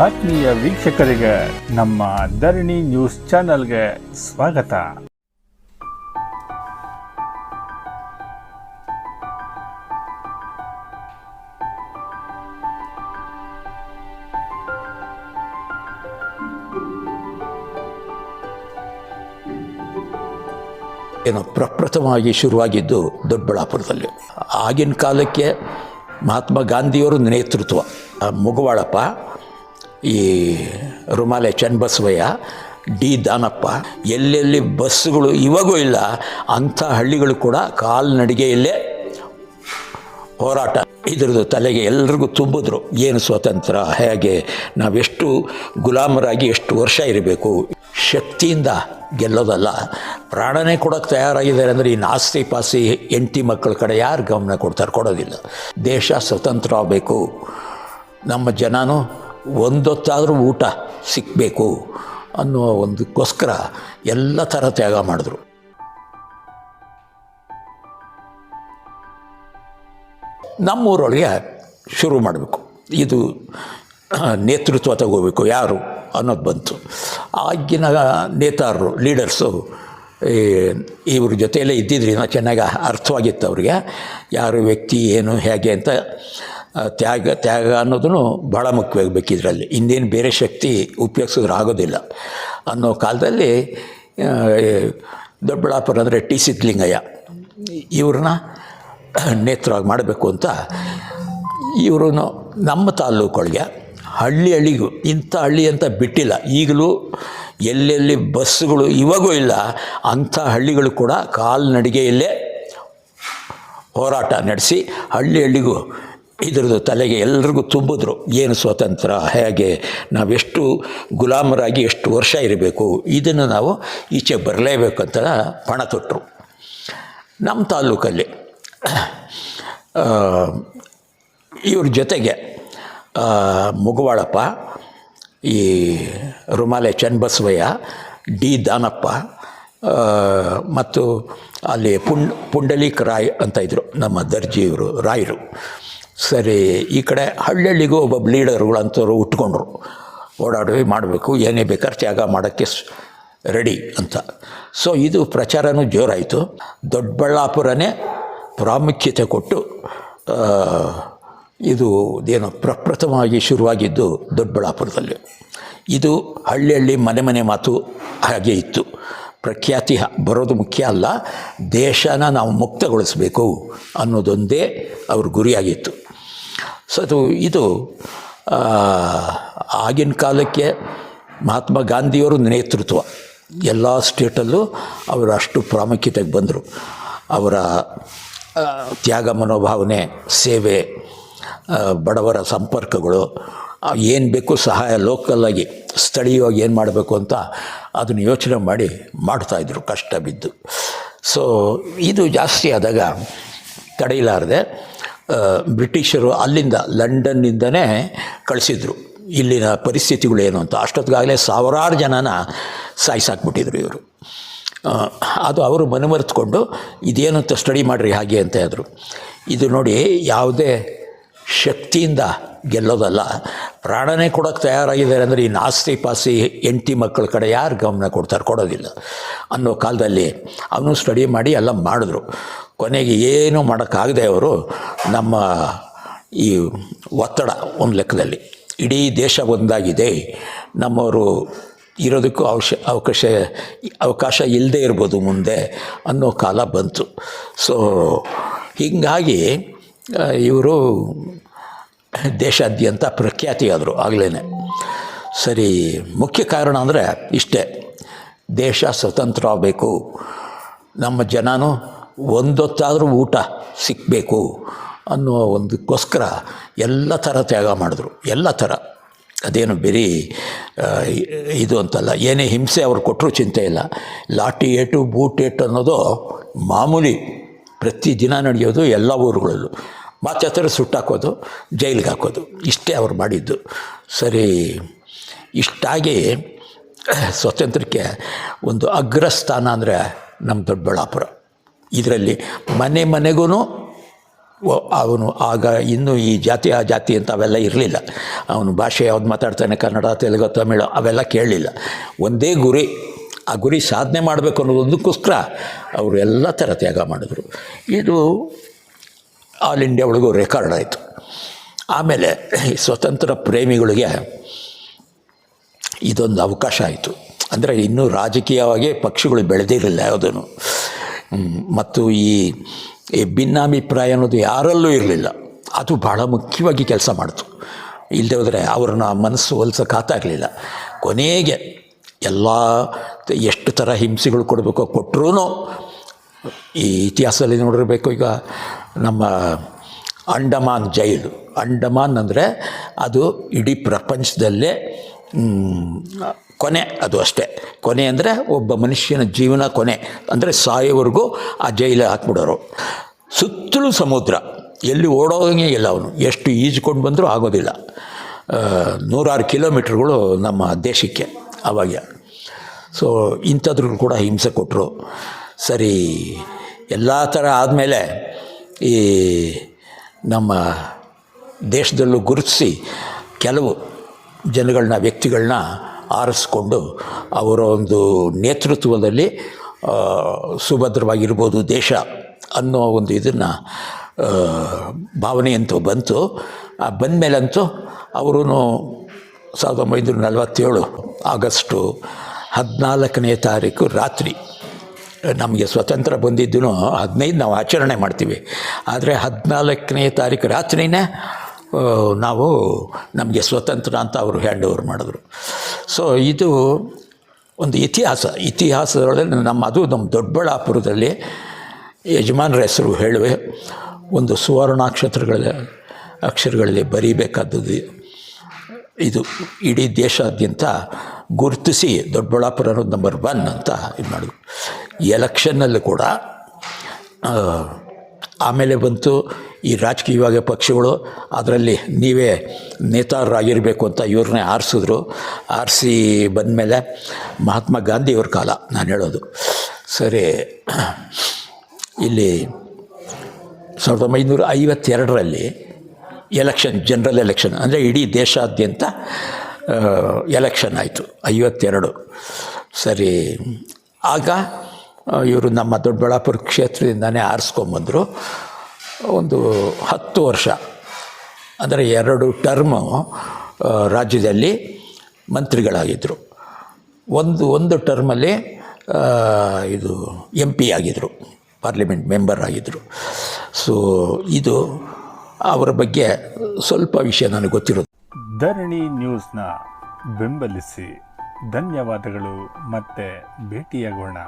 ಆತ್ಮೀಯ ವೀಕ್ಷಕರಿಗೆ ನಮ್ಮ ಧರಣಿ ನ್ಯೂಸ್ ಚಾನೆಲ್ಗೆ ಸ್ವಾಗತ. ಏನು ಪ್ರಪ್ರಥಮವಾಗಿ ಶುರುವಾಗಿದ್ದು ದೊಡ್ಡಬಳ್ಳಾಪುರದಲ್ಲಿ. ಆಗಿನ ಕಾಲಕ್ಕೆ ಮಹಾತ್ಮ ಗಾಂಧಿಯವರ ನೇತೃತ್ವ. ಮುಗವಾಳಪ್ಪ ಈ ರುಮಾಲೆ ಚನ್ನಬಸವಯ್ಯ ಡಿ ದಾನಪ್ಪ, ಎಲ್ಲೆಲ್ಲಿ ಬಸ್ಸುಗಳು ಇವಾಗೂ ಇಲ್ಲ, ಅಂಥ ಹಳ್ಳಿಗಳು ಕೂಡ ಕಾಲ್ನಡಿಗೆಯಲ್ಲೇ ಹೋರಾಟ. ಇದ್ರದ್ದು ತಲೆಗೆ ಎಲ್ರಿಗೂ ತುಂಬಿದ್ರು, ಏನು ಸ್ವಾತಂತ್ರ್ಯ, ಹೇಗೆ, ನಾವೆಷ್ಟು ಗುಲಾಮರಾಗಿ ಎಷ್ಟು ವರ್ಷ ಇರಬೇಕು. ಶಕ್ತಿಯಿಂದ ಗೆಲ್ಲೋದಲ್ಲ, ಪ್ರಾಣನೇ ಕೊಡೋಕ್ಕೆ ತಯಾರಾಗಿದ್ದಾರೆ ಅಂದರೆ ಈ ನಾಸ್ತಿ ಪಾಸಿ ಎಂಟಿ ಮಕ್ಕಳ ಕಡೆ ಯಾರು ಗಮನ ಕೊಡ್ತಾರೆ, ಕೊಡೋದಿಲ್ಲ. ದೇಶ ಸ್ವತಂತ್ರ ಆಗಬೇಕು. ನಮ್ಮ ಜನನೂ ಒಂದೊತ್ತಾದರೂ ಊಟ ಸಿಕ್ಕಬೇಕು ಅನ್ನುವ ಒಂದಕ್ಕೋಸ್ಕರ ಎಲ್ಲ ಥರ ತ್ಯಾಗ ಮಾಡಿದ್ರು. ನಮ್ಮೂರೊಳಗೆ ಶುರು ಮಾಡಬೇಕು. ಇದು ನೇತೃತ್ವ ತಗೋಬೇಕು ಯಾರು ಅನ್ನೋದು ಬಂತು. ಆಗಿನ ನೇತಾರರು, ಲೀಡರ್ಸು ಇವ್ರ ಜೊತೆಯಲ್ಲೇ ಇದ್ದಿದ್ರಿಂದ ಚೆನ್ನಾಗಿ ಅರ್ಥವಾಗಿತ್ತು ಅವ್ರಿಗೆ. ಯಾರು ವ್ಯಕ್ತಿ ಏನು ಹೇಗೆ ಅಂತ ತ್ಯಾಗ ತ್ಯಾಗ ಅನ್ನೋದನ್ನು ಭಾಳ ಮುಖ್ಯವಾಗಬೇಕು ಇದರಲ್ಲಿ ಇಂದೇನು ಬೇರೆ ಶಕ್ತಿ ಉಪಯೋಗಿಸಿದ್ರೆ ಆಗೋದಿಲ್ಲ. ಅನ್ನೋ ಕಾಲದಲ್ಲಿ ದೊಡ್ಡಬಳ್ಳಾಪುರ ಅಂದರೆ ಟಿ ಸಿದ್ಲಿಂಗಯ್ಯ ಇವ್ರನ್ನ ನೇತ್ರವಾಗಿ ಮಾಡಬೇಕು ಅಂತ ಇವರು ನಮ್ಮ ತಾಲೂಕೊಳಗೆ ಹಳ್ಳಿ ಹಳ್ಳಿಗೂ, ಇಂಥ ಹಳ್ಳಿ ಅಂತ ಬಿಟ್ಟಿಲ್ಲ. ಈಗಲೂ ಎಲ್ಲೆಲ್ಲಿ ಬಸ್ಸುಗಳು ಇವಾಗೂ ಇಲ್ಲ, ಅಂಥ ಹಳ್ಳಿಗಳು ಕೂಡ ಕಾಲ್ನಡಿಗೆಯಲ್ಲೇ ಹೋರಾಟ ನಡೆಸಿ ಹಳ್ಳಿ ಹಳ್ಳಿಗೂ ಇದ್ರದ್ದು ತಲೆಗೆ ಎಲ್ರಿಗೂ ತುಂಬಿದ್ರು ಏನು ಸ್ವಾತಂತ್ರ್ಯ ಹೇಗೆ ನಾವೆಷ್ಟು ಗುಲಾಮರಾಗಿ ಎಷ್ಟು ವರ್ಷ ಇರಬೇಕು ಇದನ್ನು ನಾವು ಈಚೆ ಬರಲೇಬೇಕು ಅಂತ ಪಣ ತೊಟ್ಟರು. ನಮ್ಮ ತಾಲ್ಲೂಕಲ್ಲಿ ಆ, ಇವ್ರ ಜೊತೆಗೆ ಮುಗವಾಳಪ್ಪ ಈ ರುಮಾಲೆ ಚನ್ನಬಸವಯ್ಯ ಡಿ ದಾನಪ್ಪ ಮತ್ತು ಅಲ್ಲಿ ಪುಂಡ್ ಪುಂಡಲೀಕ್ ರಾಯ್ ಅಂತ ಇದ್ದರು ನಮ್ಮ ದರ್ಜಿಯವರು ರಾಯರು. ಸರಿ, ಈ ಕಡೆ ಹಳ್ಳಿಗೂ ಒಬ್ಬೊಬ್ಬ ಲೀಡರ್ಗಳು ಅಂಥವ್ರು ಉಟ್ಕೊಂಡ್ರು. ಓಡಾಡಿ ಮಾಡಬೇಕು, ಏನೇ ಬೇಕಾದ್ರೆ ತ್ಯಾಗ ಮಾಡೋಕ್ಕೆ ರೆಡಿ ಅಂತ. ಸೊ, ಇದು ಪ್ರಚಾರನೂ ಜೋರಾಯಿತು. ದೊಡ್ಡಬಳ್ಳಾಪುರನೇ ಪ್ರಾಮುಖ್ಯತೆ ಕೊಟ್ಟು ಇದು ಏನು ಪ್ರಪ್ರಥಮವಾಗಿ ಶುರುವಾಗಿದ್ದು ದೊಡ್ಡಬಳ್ಳಾಪುರದಲ್ಲಿ. ಇದು ಹಳ್ಳಿ ಹಳ್ಳಿ ಮನೆ ಮನೆ ಮಾತು ಹಾಗೆ ಇತ್ತು. ಪ್ರಖ್ಯಾತಿ ಬರೋದು ಮುಖ್ಯ ಅಲ್ಲ, ದೇಶನ ನಾವು ಮುಕ್ತಗೊಳಿಸಬೇಕು ಅನ್ನೋದೊಂದೇ ಅವ್ರ ಗುರಿಯಾಗಿತ್ತು. ಸೊ ಅದು, ಇದು ಆಗಿನ ಕಾಲಕ್ಕೆ ಮಹಾತ್ಮ ಗಾಂಧಿಯವರು ನೇತೃತ್ವ. ಎಲ್ಲ ಸ್ಟೇಟಲ್ಲೂ ಅವರು ಅಷ್ಟು ಪ್ರಾಮುಖ್ಯತೆಗೆ ಬಂದರು. ಅವರ ತ್ಯಾಗ ಮನೋಭಾವನೆ, ಸೇವೆ ಬಡವರ ಸಂಪರ್ಕಗಳು ಏನು ಬೇಕು ಸಹಾಯ ಲೋಕಲ್ಲಾಗಿ ಸ್ಥಳೀಯವಾಗಿ ಏನು ಮಾಡಬೇಕು ಅಂತ ಅದನ್ನು ಯೋಚನೆ ಮಾಡಿ ಮಾಡ್ತಾಯಿದ್ರು ಕಷ್ಟ ಬಿದ್ದು. ಸೊ ಇದು ಜಾಸ್ತಿ ಆದಾಗ ತಡೆಯಲಾರದೆ ಬ್ರಿಟಿಷರು ಅಲ್ಲಿಂದ ಲಂಡನ್ನಿಂದನೇ ಕಳಿಸಿದ್ರು. ಇಲ್ಲಿನ ಪರಿಸ್ಥಿತಿಗಳು ಏನು ಅಂತ. ಅಷ್ಟೊತ್ತಿಗಾಗಲೇ ಸಾವಿರಾರು ಜನನ ಸಾಯಿಸಾಕ್ಬಿಟ್ಟಿದ್ರು ಇವರು. ಅದು ಅವರು ಮನಮರೆತ್ಕೊಂಡು, ಇದೇನು ಅಂತ ಸ್ಟಡಿ ಮಾಡಿರಿ, ಹಾಗೆ ಅಂತ ಹೇಳಿದ್ರು. ಇದು ನೋಡಿ ಯಾವುದೇ ಶಕ್ತಿಯಿಂದ ಗೆಲ್ಲೋದಲ್ಲ. ಪ್ರಾಣನೇ ಕೊಡೋಕ್ಕೆ ತಯಾರಾಗಿದ್ದಾರೆ ಅಂದರೆ ಈ ನಾಸ್ತಿ ಪಾಸಿ ಎಂಟಿ ಮಕ್ಕಳ ಕಡೆ ಯಾರು ಗಮನ ಕೊಡ್ತಾರೆ? ಕೊಡೋದಿಲ್ಲ. ಅನ್ನೋ ಕಾಲದಲ್ಲಿ ಅವನು ಸ್ಟಡಿ ಮಾಡಿ ಎಲ್ಲ ಮಾಡಿದ್ರು. ಕೊನೆಗೆ ಏನೂ ಮಾಡೋಕ್ಕಾಗದೆ ಅವರು ನಮ್ಮ ಈ ಒತ್ತಡ ಒಂದು ಲೆಕ್ಕದಲ್ಲಿ ಇಡೀ ದೇಶ ಒಂದಾಗಿದೆ, ನಮ್ಮವರು ಇರೋದಕ್ಕೂ ಅವಶ ಅವಕಾಶ ಅವಕಾಶ ಇಲ್ಲದೆ ಇರ್ಬೋದು ಮುಂದೆ ಅನ್ನೋ ಕಾಲ ಬಂತು. ಸೊ ಹೀಗಾಗಿ ಇವರು ದೇಶಾದ್ಯಂತ ಪ್ರಖ್ಯಾತಿಯಾದರು ಆಗಲೇ ಸರಿ, ಮುಖ್ಯ ಕಾರಣ ಅಂದರೆ ಇಷ್ಟೇ, ದೇಶ ಸ್ವತಂತ್ರ ಆಗಬೇಕು. ನಮ್ಮ ಜನನೂ ಒಂದೊತ್ತಾದರೂ ಊಟ ಸಿಕ್ಕಬೇಕು ಅನ್ನುವ ಒಂದಕ್ಕೋಸ್ಕರ ಎಲ್ಲ ಥರ ತ್ಯಾಗ ಮಾಡಿದ್ರು. ಎಲ್ಲ ಥರ. ಅದೇನು ಬರೀ ಇದು ಅಂತಲ್ಲ, ಏನೇ ಹಿಂಸೆ ಅವ್ರು ಕೊಟ್ಟರು ಚಿಂತೆ ಇಲ್ಲ. ಲಾಟಿ ಏಟು, ಬೂಟ್ ಏಟು ಅನ್ನೋದು ಮಾಮೂಲಿ ಪ್ರತಿದಿನ ನಡೆಯೋದು ಎಲ್ಲ ಊರುಗಳಲ್ಲೂ. ಮತ್ತೆ ಹತ್ತಿರ ಸುಟ್ಟಾಕೋದು ಜೈಲಿಗೆ ಹಾಕೋದು, ಇಷ್ಟೇ ಅವ್ರು ಮಾಡಿದ್ದು. ಸರಿ, ಇಷ್ಟಾಗಿ ಸ್ವಾತಂತ್ರ್ಯಕ್ಕೆ ಒಂದು ಅಗ್ರಸ್ಥಾನ ಅಂದರೆ ನಮ್ಮ ದೊಡ್ಡಬಳ್ಳಾಪುರ ಇದರಲ್ಲಿ ಮನೆ ಮನೆಗೂ ಅವನು ಆಗ ಇನ್ನೂ ಈ ಜಾತಿ, ಆ ಜಾತಿ ಅಂತ ಅವೆಲ್ಲ ಇರಲಿಲ್ಲ. ಅವನು ಭಾಷೆ ಯಾವ್ದು ಮಾತಾಡ್ತಾನೆ, ಕನ್ನಡ, ತೆಲುಗು, ತಮಿಳು ಅವೆಲ್ಲ ಕೇಳಲಿಲ್ಲ. ಒಂದೇ ಗುರಿ, ಆ ಗುರಿ ಸಾಧನೆ ಮಾಡಬೇಕು ಅನ್ನೋದಕ್ಕೋಸ್ಕರ ಅವರು ಎಲ್ಲ ಥರ ತ್ಯಾಗ ಮಾಡಿದ್ರು. ಇದು ಆಲ್ ಇಂಡಿಯಾ ಒಳಗೂ ರೆಕಾರ್ಡ್ ಆಯಿತು. ಆಮೇಲೆ ಸ್ವತಂತ್ರ ಪ್ರೇಮಿಗಳಿಗೆ ಇದೊಂದು ಅವಕಾಶ ಆಯಿತು. ಅಂದರೆ ಇನ್ನೂ ರಾಜಕೀಯವಾಗಿ ಪಕ್ಷಗಳು ಬೆಳೆದಿರಲಿಲ್ಲ ಯಾವುದೂ ಮತ್ತು ಈ ಭಿನ್ನಾಭಿಪ್ರಾಯ ಅನ್ನೋದು ಯಾರಲ್ಲೂ ಇರಲಿಲ್ಲ. ಅದು ಭಾಳ ಮುಖ್ಯವಾಗಿ ಕೆಲಸ ಮಾಡಿತು. ಇಲ್ಲದೆ ಹೋದರೆ ಅವ್ರನ್ನ ಮನಸ್ಸು ಹೊಲ್ಸೋಕ್ಕಾಗಲಿಲ್ಲ ಕೊನೆಗೆ ಎಲ್ಲ ಎಷ್ಟು ಥರ ಹಿಂಸೆಗಳು ಕೊಡಬೇಕೋ ಕೊಟ್ಟರೂ ಈ ಇತಿಹಾಸದಲ್ಲಿ ನೋಡಿರಬೇಕು ಈಗ ನಮ್ಮ ಅಂಡಮಾನ್ ಜೈಲು. ಅಂಡಮಾನ್ ಅಂದರೆ ಅದು ಇಡೀ ಪ್ರಪಂಚದಲ್ಲೇ ಕೊನೆ ಅದು ಅಷ್ಟೇ. ಕೊನೆ ಅಂದರೆ ಒಬ್ಬ ಮನುಷ್ಯನ ಜೀವನ ಕೊನೆ. ಅಂದರೆ ಸಾಯೋವರೆಗೂ ಆ ಜೈಲು ಹಾಕ್ಬಿಡೋರು. ಸುತ್ತಲೂ ಸಮುದ್ರ. ಎಲ್ಲಿ ಓಡೋದಂಗೆ ಇಲ್ಲ ಅವನು. ಎಷ್ಟು ಈಜ್ಕೊಂಡು ಬಂದರೂ ಆಗೋದಿಲ್ಲ. ನೂರಾರು ಕಿಲೋಮೀಟ್ರ್ಗಳು ನಮ್ಮ ದೇಶಕ್ಕೆ ಅವಾಗ. ಸೊ ಇಂಥದ್ರಿಗೂ ಕೂಡ ಹಿಂಸೆ ಕೊಟ್ಟರು ಸರಿ, ಎಲ್ಲ ಥರ ಆದಮೇಲೆ ಈ ನಮ್ಮ ದೇಶದಲ್ಲೂ ಗುರುತಿಸಿ ಕೆಲವು ಜನಗಳನ್ನ, ವ್ಯಕ್ತಿಗಳನ್ನ ಆರಿಸ್ಕೊಂಡು ಅವರ ಒಂದು ನೇತೃತ್ವದಲ್ಲಿ ಸುಭದ್ರವಾಗಿರ್ಬೋದು ದೇಶ ಅನ್ನೋ ಒಂದು ಇದನ್ನು ಭಾವನೆ ಅಂತೂ ಬಂತು. ಆ, ಬಂದಮೇಲಂತೂ ಅವರು ಸಾವಿರದ ಒಂಬೈನೂರ ನಲವತ್ತೇಳು ಆಗಸ್ಟು ಹದಿನಾಲ್ಕನೇ ತಾರೀಕು ರಾತ್ರಿ ನಮಗೆ ಸ್ವತಂತ್ರ ಬಂದಿದ್ದು ಹದಿನೈದು ನಾವು ಆಚರಣೆ ಮಾಡ್ತೀವಿ. ಆದರೆ ಹದಿನಾಲ್ಕನೇ ತಾರೀಕು ರಾತ್ರಿನೇ ನಾವು ನಮಗೆ ಸ್ವತಂತ್ರ ಅಂತ ಅವರು ಹ್ಯಾಂಡ್ ಓವರ್ ಮಾಡಿದ್ರು. ಸೊ ಇದು ಒಂದು ಇತಿಹಾಸ. ಇತಿಹಾಸದೊಳಗೆ ನಮ್ಮ, ಅದು ನಮ್ಮ ದೊಡ್ಡಬಳ್ಳಾಪುರದಲ್ಲಿ ಯಜಮಾನರ ಹೆಸರು ಹೇಳುವೆ. ಒಂದು ಸುವರ್ಣಾಕ್ಷತ್ರಗಳ ಅಕ್ಷರಗಳಲ್ಲಿ ಬರೀಬೇಕಾದದ್ದು ಇದು. ಇಡೀ ದೇಶಾದ್ಯಂತ ಗುರುತಿಸಿ ದೊಡ್ಡಬಳ್ಳಾಪುರ ನಂಬರ್ ಒನ್ ಅಂತ ಇದು ಮಾಡಿದ್ರು. ಎಲೆಕ್ಷನ್ನಲ್ಲಿ ಕೂಡ ಆಮೇಲೆ ಬಂತು ಈ ರಾಜಕೀಯವಾಗಿ ಪಕ್ಷಗಳು. ಅದರಲ್ಲಿ ನೀವೇ ನೇತಾರರಾಗಿರಬೇಕು ಅಂತ ಇವ್ರನ್ನೇ ಆರಿಸಿದ್ರು. ಆರಿಸಿ ಬಂದಮೇಲೆ ಮಹಾತ್ಮ ಗಾಂಧಿಯವ್ರ ಕಾಲ ನಾನು ಹೇಳೋದು. ಸರಿ, ಇಲ್ಲಿ ಸಾವಿರದ ಒಂಬೈನೂರ ಐವತ್ತೆರಡರಲ್ಲಿ ಎಲೆಕ್ಷನ್, ಜನರಲ್ ಎಲೆಕ್ಷನ್, ಅಂದರೆ ಇಡೀ ದೇಶಾದ್ಯಂತ ಎಲೆಕ್ಷನ್ ಆಯಿತು, ಐವತ್ತೆರಡು. ಸರಿ, ಆಗ ಇವರು ನಮ್ಮ ದೊಡ್ಡಬಳ್ಳಾಪುರ ಕ್ಷೇತ್ರದಿಂದನೇ ಆರಿಸ್ಕೊಂಬಂದರು. ಒಂದು ಹತ್ತು ವರ್ಷ, ಅಂದರೆ ಎರಡು ಟರ್ಮು ರಾಜ್ಯದಲ್ಲಿ ಮಂತ್ರಿಗಳಾಗಿದ್ದರು ಒಂದು ಒಂದು ಟರ್ಮಲ್ಲಿ ಇದು ಎಂ ಪಿ ಆಗಿದ್ದರು ಪಾರ್ಲಿಮೆಂಟ್ ಮೆಂಬರ್ ಆಗಿದ್ದರು ಸೊ ಇದು ಅವರ ಬಗ್ಗೆ ಸ್ವಲ್ಪ ವಿಷಯ ನನಗೆ ಗೊತ್ತಿರೋದು. ಧರಣಿ ನ್ಯೂಸ್ನ ಬೆಂಬಲಿಸಿ, ಧನ್ಯವಾದಗಳು, ಮತ್ತೆ ಭೇಟಿಯಾಗೋಣ.